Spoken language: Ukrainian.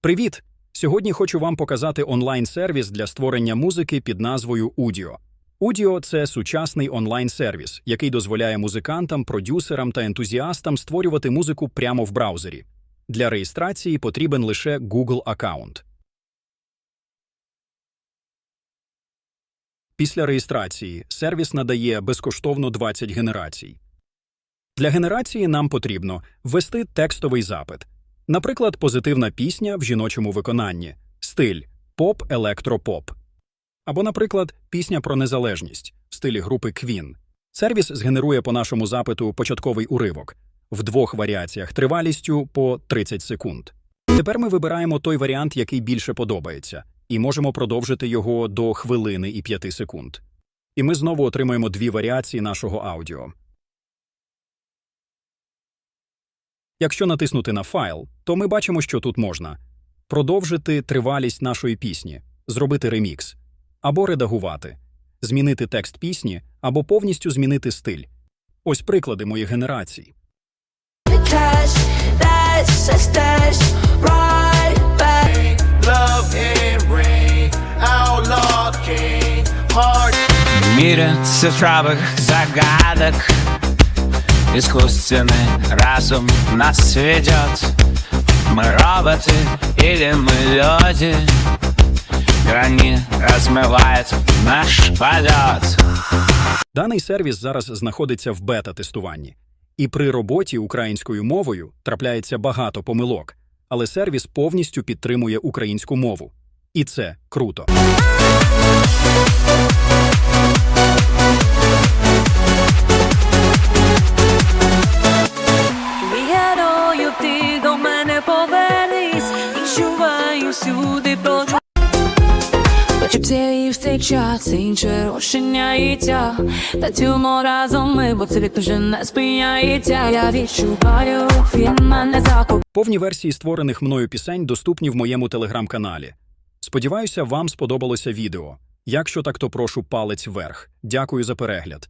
Привіт! Сьогодні хочу вам показати онлайн-сервіс для створення музики під назвою Udio. Udio – це сучасний онлайн-сервіс, який дозволяє музикантам, продюсерам та ентузіастам створювати музику прямо в браузері. Для реєстрації потрібен лише Google аккаунт. Після реєстрації сервіс надає безкоштовно 20 генерацій. Для генерації нам потрібно ввести текстовий запит. Наприклад, позитивна пісня в жіночому виконанні, стиль поп електропоп. Або, наприклад, пісня про незалежність в стилі групи Queen. Сервіс згенерує по нашому запиту початковий уривок в двох варіаціях тривалістю по 30 секунд. Тепер ми вибираємо той варіант, який більше подобається, і можемо продовжити його до хвилини і 5 секунд. І ми знову отримаємо дві варіації нашого аудіо. Якщо натиснути на файл, то ми бачимо, що тут можна продовжити тривалість нашої пісні, зробити ремікс, або редагувати, змінити текст пісні, або повністю змінити стиль. Ось приклади моїх генерацій. мире цифровых загадок Искусственный разум нас ведет Мы роботы или мы люди Грани размывает наш полет Даний сервіс зараз знаходиться в бета-тестуванні, і при роботі українською мовою трапляється багато помилок, але сервіс повністю підтримує українську мову. І це круто. Всюди проти. Почуття і в цей час інше розчиняється Танцюємо разом ми, бо це вже не спиняється Я відчуваю, він мене закуп Повні версії створених мною пісень доступні в моєму телеграм-каналі. Сподіваюся, вам сподобалося відео. Якщо так, то прошу палець вверх. Дякую за перегляд.